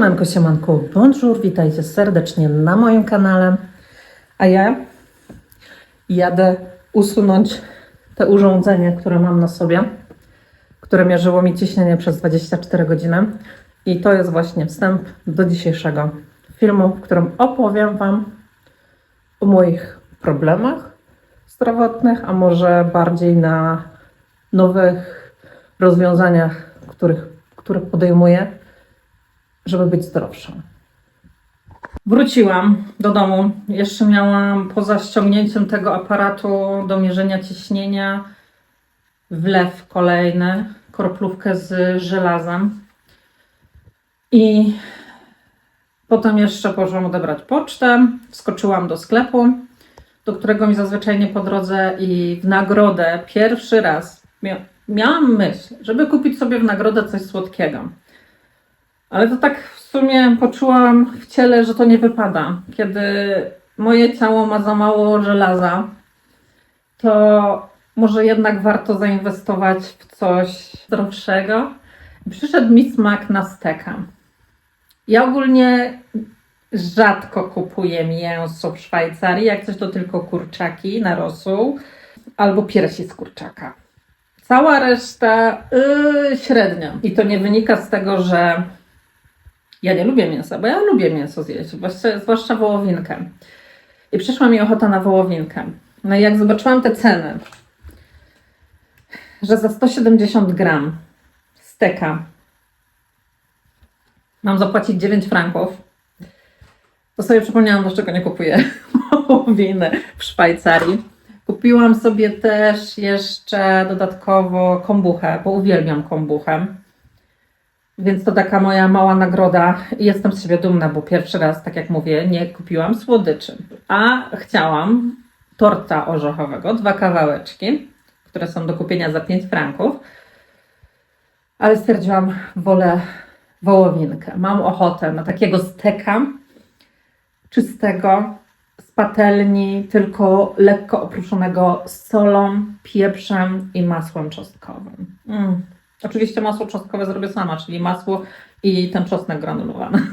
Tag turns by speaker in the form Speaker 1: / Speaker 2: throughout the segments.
Speaker 1: Siemanko, siemanko, bonjour, witajcie serdecznie na moim kanale. A ja jadę usunąć te urządzenie, które mam na sobie, które mierzyło mi ciśnienie przez 24 godziny. I to jest właśnie wstęp do dzisiejszego filmu, w którym opowiem Wam o moich problemach zdrowotnych, a może bardziej na nowych rozwiązaniach, których, które podejmuję, żeby być zdrowszą. Wróciłam do domu. Jeszcze miałam poza ściągnięciem tego aparatu do mierzenia ciśnienia wlew kolejny, kroplówkę z żelazem. I potem jeszcze poszłam odebrać pocztę, wskoczyłam do sklepu, do którego mi zazwyczaj nie po drodze i w nagrodę pierwszy raz mia- miałam myśl, żeby kupić sobie w nagrodę coś słodkiego. Ale to tak w sumie poczułam w ciele, że to nie wypada. Kiedy moje ciało ma za mało żelaza, to może jednak warto zainwestować w coś zdrowszego. Przyszedł mi smak na steka. Ja ogólnie rzadko kupuję mięso w Szwajcarii, jak coś to tylko kurczaki na rosół albo piersi z kurczaka. Cała reszta yy, średnio. I to nie wynika z tego, że ja nie lubię mięsa, bo ja lubię mięso zjeść, zwłaszcza, wołowinkę. I przyszła mi ochota na wołowinkę. No i jak zobaczyłam te ceny, że za 170 gram steka mam zapłacić 9 franków, to sobie przypomniałam, dlaczego nie kupuję wołowiny w Szwajcarii. Kupiłam sobie też jeszcze dodatkowo kombuchę, bo uwielbiam kombuchę. Więc to taka moja mała nagroda jestem z siebie dumna, bo pierwszy raz, tak jak mówię, nie kupiłam słodyczy. A chciałam torta orzechowego, dwa kawałeczki, które są do kupienia za 5 franków. Ale stwierdziłam, wolę wołowinkę. Mam ochotę na takiego steka czystego, z patelni, tylko lekko opruszonego solą, pieprzem i masłem czosnkowym. Mm. Oczywiście masło czosnkowe zrobię sama, czyli masło i ten czosnek granulowany.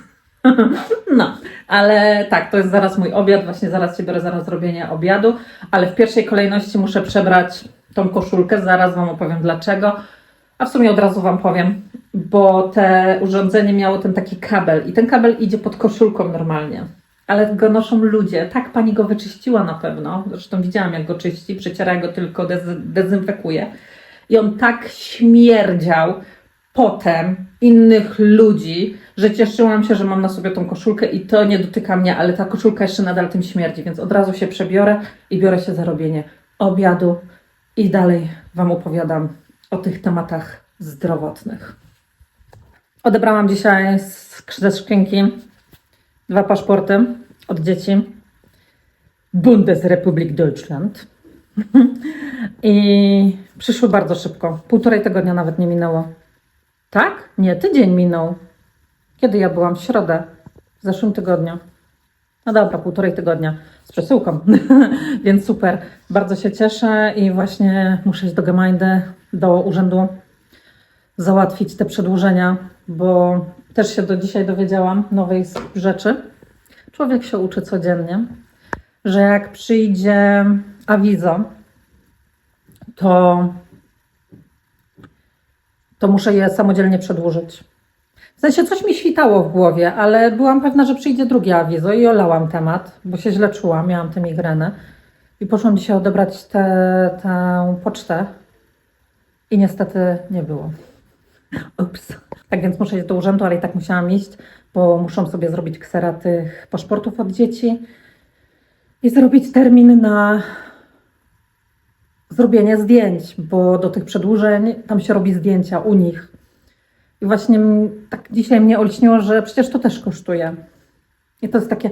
Speaker 1: No, ale tak, to jest zaraz mój obiad, właśnie zaraz się biorę zaraz zrobienie obiadu, ale w pierwszej kolejności muszę przebrać tą koszulkę, zaraz Wam opowiem dlaczego, a w sumie od razu Wam powiem, bo te urządzenie miało ten taki kabel i ten kabel idzie pod koszulką normalnie, ale go noszą ludzie, tak Pani go wyczyściła na pewno, zresztą widziałam jak go czyści, przeciera go tylko, dez- dezynfekuje i on tak śmierdział potem innych ludzi, że cieszyłam się, że mam na sobie tą koszulkę i to nie dotyka mnie, ale ta koszulka jeszcze nadal tym śmierdzi, więc od razu się przebiorę i biorę się za robienie obiadu i dalej Wam opowiadam o tych tematach zdrowotnych. Odebrałam dzisiaj ze skrzynki dwa paszporty od dzieci. Bundesrepublik Deutschland. I przyszły bardzo szybko. Półtorej tygodnia nawet nie minęło. Tak? Nie, tydzień minął. Kiedy ja byłam? W środę. W zeszłym tygodniu. No dobra, półtorej tygodnia z przesyłką. Więc super. Bardzo się cieszę i właśnie muszę iść do Gemeinde, do urzędu załatwić te przedłużenia, bo też się do dzisiaj dowiedziałam nowej rzeczy. Człowiek się uczy codziennie, że jak przyjdzie awizo, to, to muszę je samodzielnie przedłużyć. W sensie coś mi świtało w głowie, ale byłam pewna, że przyjdzie drugie awizo i olałam temat, bo się źle czułam, miałam tę migrenę. I poszłam dzisiaj odebrać tę tę pocztę i niestety nie było. Ups. Tak więc muszę iść do urzędu, ale i tak musiałam iść, bo muszą sobie zrobić ksera tych paszportów od dzieci i zrobić termin na zrobienie zdjęć, bo do tych przedłużeń tam się robi zdjęcia u nich. I właśnie tak dzisiaj mnie olśniło, że przecież to też kosztuje. I to jest takie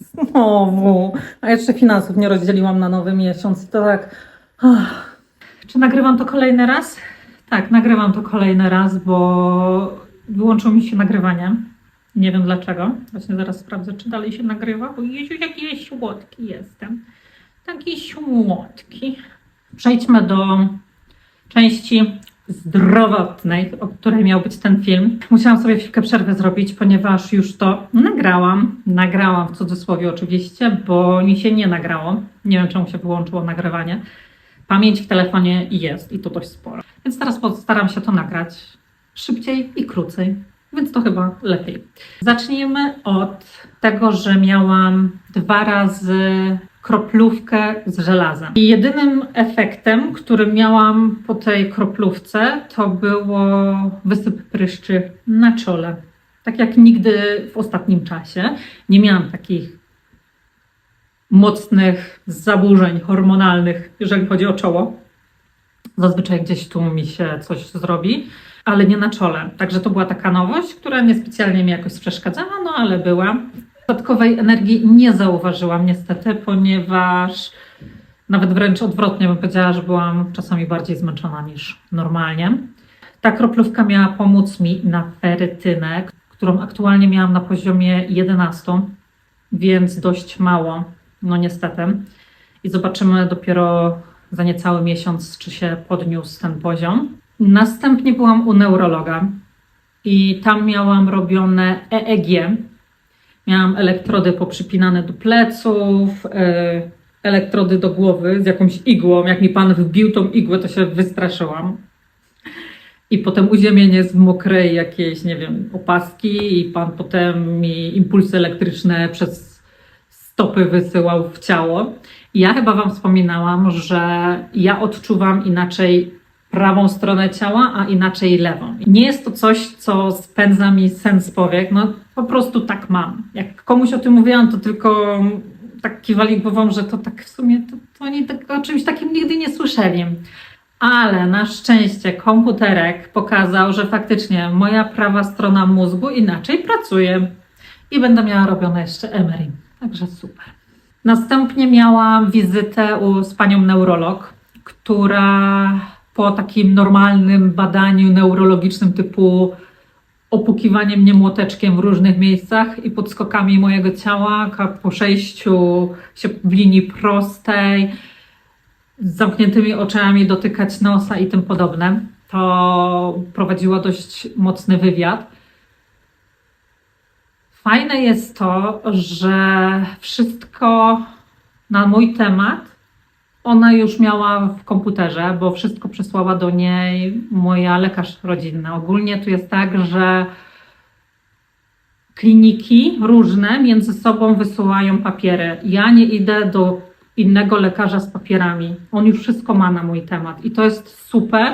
Speaker 1: znowu. A jeszcze finansów nie rozdzieliłam na nowy miesiąc. To tak. Czy nagrywam to kolejny raz? Tak, nagrywam to kolejny raz, bo wyłączyło mi się nagrywanie. Nie wiem dlaczego. Właśnie zaraz sprawdzę, czy dalej się nagrywa. Bo Jezu, jaki ja słodki jestem. Taki słodki. Przejdźmy do części zdrowotnej, o której miał być ten film. Musiałam sobie chwilkę przerwę zrobić, ponieważ już to nagrałam. Nagrałam w cudzysłowie oczywiście, bo mi się nie nagrało. Nie wiem, czemu się wyłączyło nagrywanie. Pamięć w telefonie jest i to dość sporo. Więc teraz postaram się to nagrać szybciej i krócej, więc to chyba lepiej. Zacznijmy od tego, że miałam dwa razy kroplówkę z żelazem. I jedynym efektem, który miałam po tej kroplówce, to było wysyp pryszczy na czole. Tak jak nigdy w ostatnim czasie. Nie miałam takich mocnych zaburzeń hormonalnych, jeżeli chodzi o czoło. Zazwyczaj gdzieś tu mi się coś zrobi, ale nie na czole. Także to była taka nowość, która niespecjalnie mi jakoś przeszkadzała, no ale była. Dodatkowej energii nie zauważyłam niestety, ponieważ nawet wręcz odwrotnie bym powiedziała, że byłam czasami bardziej zmęczona niż normalnie. Ta kroplówka miała pomóc mi na ferytynę, którą aktualnie miałam na poziomie 11, więc dość mało, no niestety. I zobaczymy dopiero za niecały miesiąc, czy się podniósł ten poziom. Następnie byłam u neurologa i tam miałam robione EEG, Miałam elektrody poprzypinane do pleców, e, elektrody do głowy z jakąś igłą. Jak mi pan wbił tą igłę, to się wystraszyłam. I potem uziemienie z mokrej jakiejś, nie wiem, opaski, i pan potem mi impulsy elektryczne przez stopy wysyłał w ciało. I ja chyba Wam wspominałam, że ja odczuwam inaczej prawą stronę ciała, a inaczej lewą. Nie jest to coś, co spędza mi sens powiek, no po prostu tak mam. Jak komuś o tym mówiłam, to tylko tak kiwali głową, że to tak w sumie, to, to oni tak, o czymś takim nigdy nie słyszeli. Ale na szczęście komputerek pokazał, że faktycznie moja prawa strona mózgu inaczej pracuje i będę miała robione jeszcze MRI. Także super. Następnie miałam wizytę u, z panią neurolog, która po takim normalnym badaniu neurologicznym typu opukiwanie mnie młoteczkiem w różnych miejscach i podskokami mojego ciała, po przejściu się w linii prostej, z zamkniętymi oczami dotykać nosa i tym podobne. To prowadziła dość mocny wywiad. Fajne jest to, że wszystko na mój temat ona już miała w komputerze, bo wszystko przesłała do niej moja lekarz rodzinna. Ogólnie tu jest tak, że kliniki różne między sobą wysyłają papiery. Ja nie idę do innego lekarza z papierami. On już wszystko ma na mój temat i to jest super,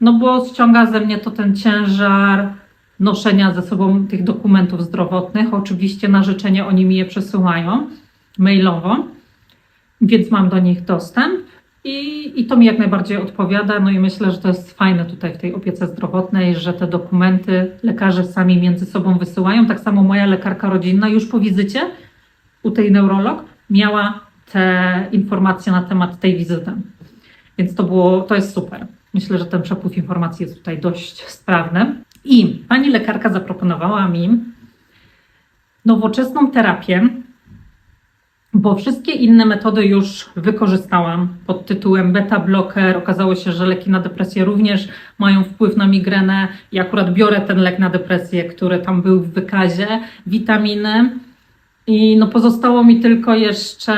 Speaker 1: no bo ściąga ze mnie to ten ciężar noszenia ze sobą tych dokumentów zdrowotnych. Oczywiście na życzenie oni mi je przesyłają mailowo więc mam do nich dostęp i, i to mi jak najbardziej odpowiada. No i myślę, że to jest fajne tutaj w tej opiece zdrowotnej, że te dokumenty lekarze sami między sobą wysyłają. Tak samo moja lekarka rodzinna już po wizycie u tej neurolog miała te informacje na temat tej wizyty. Więc to było, to jest super. Myślę, że ten przepływ informacji jest tutaj dość sprawny. I pani lekarka zaproponowała mi nowoczesną terapię, bo wszystkie inne metody już wykorzystałam pod tytułem beta blocker. Okazało się, że leki na depresję również mają wpływ na migrenę. Ja akurat biorę ten lek na depresję, który tam był w wykazie, witaminy. I no pozostało mi tylko jeszcze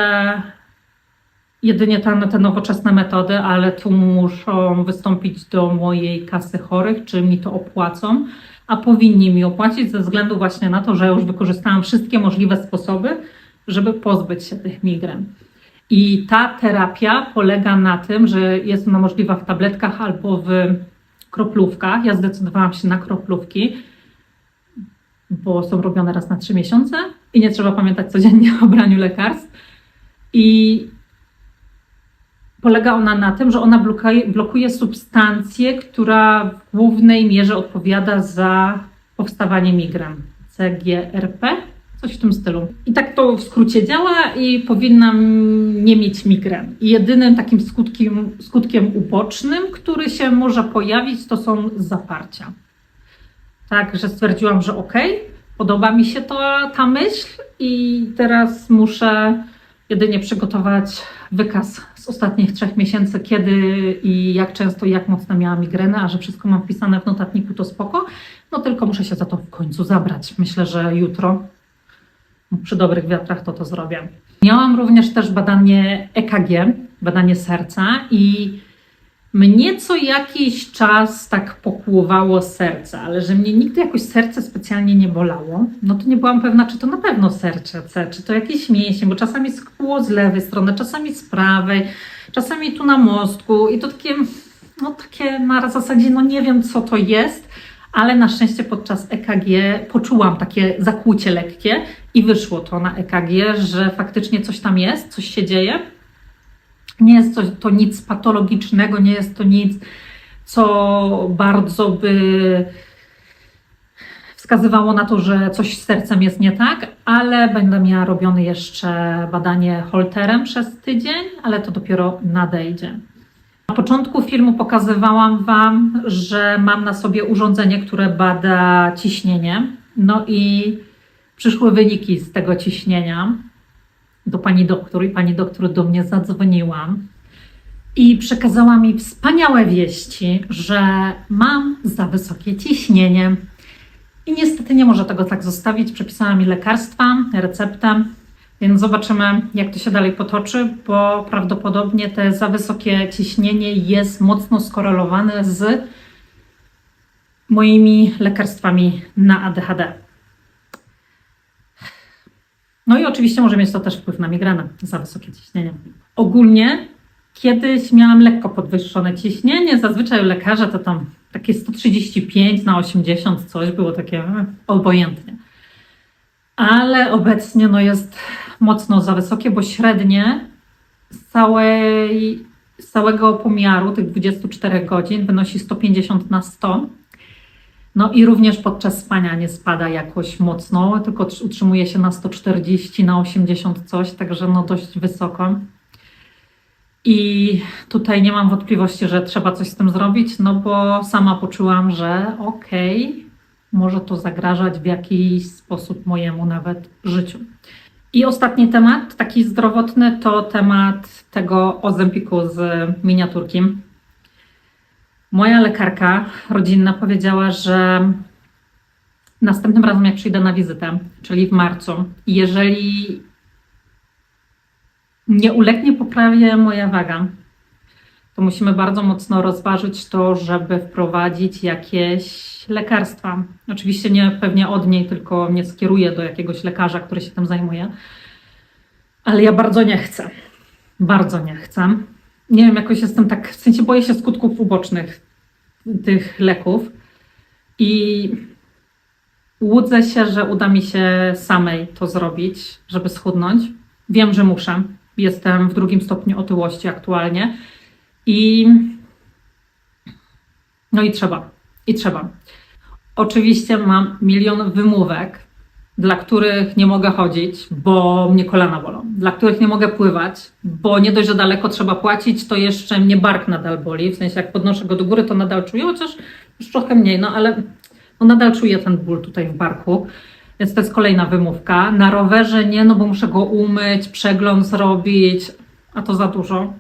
Speaker 1: jedynie te, te nowoczesne metody, ale tu muszą wystąpić do mojej kasy chorych, czy mi to opłacą, a powinni mi opłacić ze względu właśnie na to, że już wykorzystałam wszystkie możliwe sposoby, żeby pozbyć się tych migren. I ta terapia polega na tym, że jest ona możliwa w tabletkach albo w kroplówkach. Ja zdecydowałam się na kroplówki, bo są robione raz na trzy miesiące i nie trzeba pamiętać codziennie o braniu lekarstw. I polega ona na tym, że ona blokuje, substancję, która w głównej mierze odpowiada za powstawanie migren. CGRP Coś w tym stylu. I tak to w skrócie działa i powinnam nie mieć migren. Jedynym takim skutkiem, skutkiem ubocznym, który się może pojawić, to są zaparcia. Tak, że stwierdziłam, że okej, okay, podoba mi się to, ta myśl i teraz muszę jedynie przygotować wykaz z ostatnich trzech miesięcy, kiedy i jak często jak mocno miałam migrenę, a że wszystko mam wpisane w notatniku, to spoko. No tylko muszę się za to w końcu zabrać. Myślę, że jutro przy dobrych wiatrach to to zrobię. Miałam również też badanie EKG, badanie serca i mnie co jakiś czas tak pokłuwało serce, ale że mnie nigdy jakoś serce specjalnie nie bolało, no to nie byłam pewna, czy to na pewno serce, czy to jakiś mięsień, bo czasami skło z lewej strony, czasami z prawej, czasami tu na mostku i to takie, no takie na zasadzie, no nie wiem co to jest, ale na szczęście podczas EKG poczułam takie zakłucie lekkie i wyszło to na EKG, że faktycznie coś tam jest, coś się dzieje. Nie jest to, to nic patologicznego, nie jest to nic, co bardzo by wskazywało na to, że coś z sercem jest nie tak, ale będę miała robione jeszcze badanie holterem przez tydzień, ale to dopiero nadejdzie. Na początku filmu pokazywałam Wam, że mam na sobie urządzenie, które bada ciśnienie. No i przyszły wyniki z tego ciśnienia do pani doktor i pani doktor do mnie zadzwoniła i przekazała mi wspaniałe wieści, że mam za wysokie ciśnienie. I niestety nie może tego tak zostawić. Przepisała mi lekarstwa, receptę, więc zobaczymy, jak to się dalej potoczy, bo prawdopodobnie te za wysokie ciśnienie jest mocno skorelowane z moimi lekarstwami na ADHD. No i oczywiście może mieć to też wpływ na migrenę, za wysokie ciśnienie. Ogólnie kiedyś miałam lekko podwyższone ciśnienie, zazwyczaj u lekarza to tam takie 135 na 80 coś było takie e, obojętnie. Ale obecnie no jest mocno za wysokie, bo średnie z, całej, z całego pomiaru tych 24 godzin wynosi 150 na 100 no i również podczas spania nie spada jakoś mocno, tylko utrzymuje się na 140, na 80 coś, także no dość wysoko. I tutaj nie mam wątpliwości, że trzeba coś z tym zrobić, no bo sama poczułam, że okej, okay, może to zagrażać w jakiś sposób mojemu nawet życiu. I ostatni temat, taki zdrowotny, to temat tego ozempiku z miniaturki. Moja lekarka rodzinna powiedziała, że następnym razem, jak przyjdę na wizytę, czyli w marcu, jeżeli nie ulegnie poprawie moja waga, to musimy bardzo mocno rozważyć to, żeby wprowadzić jakieś lekarstwa. Oczywiście nie pewnie od niej, tylko mnie skieruje do jakiegoś lekarza, który się tym zajmuje. Ale ja bardzo nie chcę. Bardzo nie chcę. Nie wiem, jakoś jestem tak, w sensie boję się skutków ubocznych tych leków i łudzę się, że uda mi się samej to zrobić, żeby schudnąć. Wiem, że muszę. Jestem w drugim stopniu otyłości aktualnie i no i trzeba. I trzeba. Oczywiście mam milion wymówek, dla których nie mogę chodzić, bo mnie kolana bolą, dla których nie mogę pływać, bo nie dość, że daleko trzeba płacić, to jeszcze mnie bark nadal boli, w sensie jak podnoszę go do góry, to nadal czuję, chociaż już trochę mniej, no ale no nadal czuję ten ból tutaj w barku, więc to jest kolejna wymówka. Na rowerze nie, no bo muszę go umyć, przegląd zrobić, a to za dużo,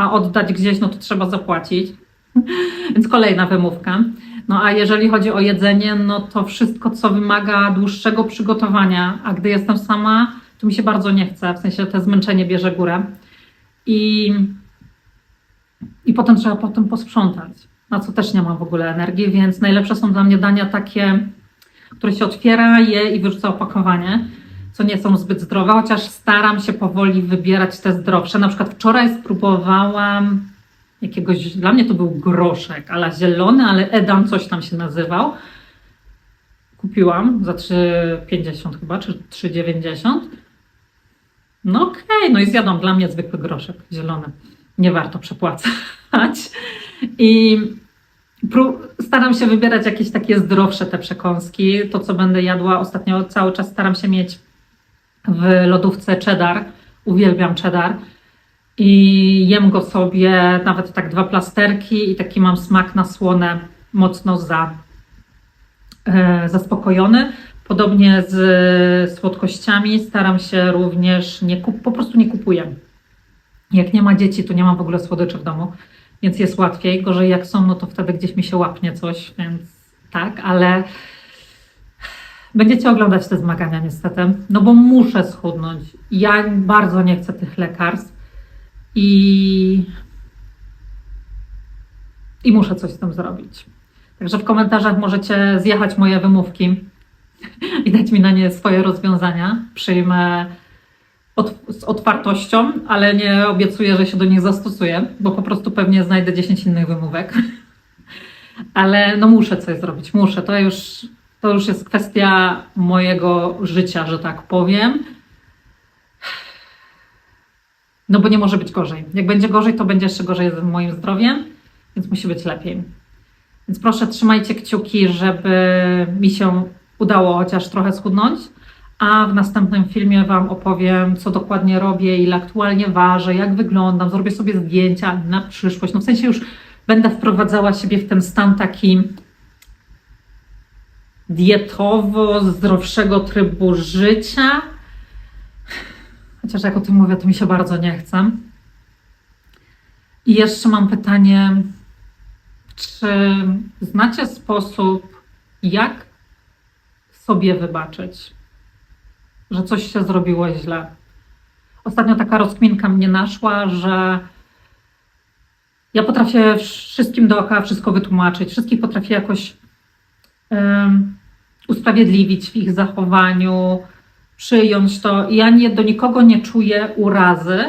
Speaker 1: a oddać gdzieś, no to trzeba zapłacić, więc kolejna wymówka. No a jeżeli chodzi o jedzenie, no to wszystko, co wymaga dłuższego przygotowania, a gdy jestem sama, to mi się bardzo nie chce, w sensie to zmęczenie bierze górę. I, i potem trzeba potem posprzątać, na co też nie mam w ogóle energii, więc najlepsze są dla mnie dania takie, które się otwiera, je i wyrzuca opakowanie, co nie są zbyt zdrowe, chociaż staram się powoli wybierać te zdrowsze. Na przykład wczoraj spróbowałam jakiegoś, dla mnie to był groszek, ale zielony, ale Edam coś tam się nazywał. Kupiłam za 3,50 chyba, czy 3,90. No okej, okay, no i zjadłam dla mnie zwykły groszek zielony. Nie warto przepłacać. I staram się wybierać jakieś takie zdrowsze te przekąski. To, co będę jadła ostatnio, cały czas staram się mieć w lodówce cheddar. Uwielbiam cheddar i jem go sobie nawet tak dwa plasterki i taki mam smak na słone mocno za, e, zaspokojony. Podobnie z słodkościami staram się również nie kup, po prostu nie kupuję. Jak nie ma dzieci, to nie mam w ogóle słodyczy w domu, więc jest łatwiej. Gorzej jak są, no to wtedy gdzieś mi się łapnie coś, więc tak, ale będziecie oglądać te zmagania niestety, no bo muszę schudnąć. Ja bardzo nie chcę tych lekarstw i, i muszę coś z tym zrobić. Także w komentarzach możecie zjechać moje wymówki i dać mi na nie swoje rozwiązania. Przyjmę od, z otwartością, ale nie obiecuję, że się do nich zastosuję, bo po prostu pewnie znajdę 10 innych wymówek. Ale no muszę coś zrobić, muszę. To już, to już jest kwestia mojego życia, że tak powiem. No bo nie może być gorzej. Jak będzie gorzej, to będzie jeszcze gorzej z moim zdrowiem, więc musi być lepiej. Więc proszę, trzymajcie kciuki, żeby mi się udało chociaż trochę schudnąć. A w następnym filmie Wam opowiem, co dokładnie robię, ile aktualnie ważę, jak wyglądam. Zrobię sobie zdjęcia na przyszłość. No w sensie już będę wprowadzała siebie w ten stan taki dietowo-zdrowszego trybu życia. Chociaż jak o tym mówię, to mi się bardzo nie chce. I jeszcze mam pytanie, czy znacie sposób, jak sobie wybaczyć, że coś się zrobiło źle? Ostatnio taka rozkminka mnie naszła, że ja potrafię wszystkim dookoła wszystko wytłumaczyć, wszystkich potrafię jakoś usprawiedliwić w ich zachowaniu, przyjąć to. Ja nie, do nikogo nie czuję urazy,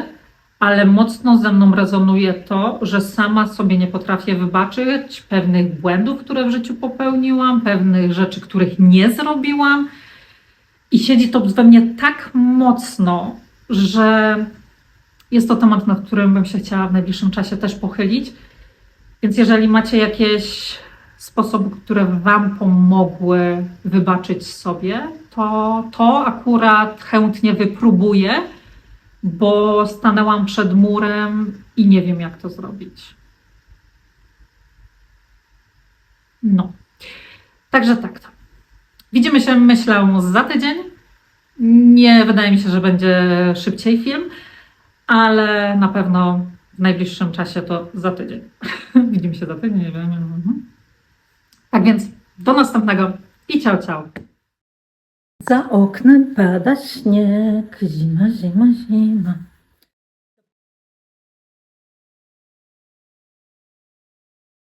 Speaker 1: ale mocno ze mną rezonuje to, że sama sobie nie potrafię wybaczyć pewnych błędów, które w życiu popełniłam, pewnych rzeczy, których nie zrobiłam. I siedzi to we mnie tak mocno, że jest to temat, nad którym bym się chciała w najbliższym czasie też pochylić. Więc jeżeli macie jakieś sposoby, które Wam pomogły wybaczyć sobie, to to akurat chętnie wypróbuję, bo stanęłam przed murem i nie wiem, jak to zrobić. No. Także tak to. Widzimy się, myślę, za tydzień. Nie wydaje mi się, że będzie szybciej film, ale na pewno w najbliższym czasie to za tydzień. Widzimy się za tydzień, nie wiem. Mhm. Tak więc do następnego i ciao, ciao. Za oknem pada śnieg, zima, zima, zima.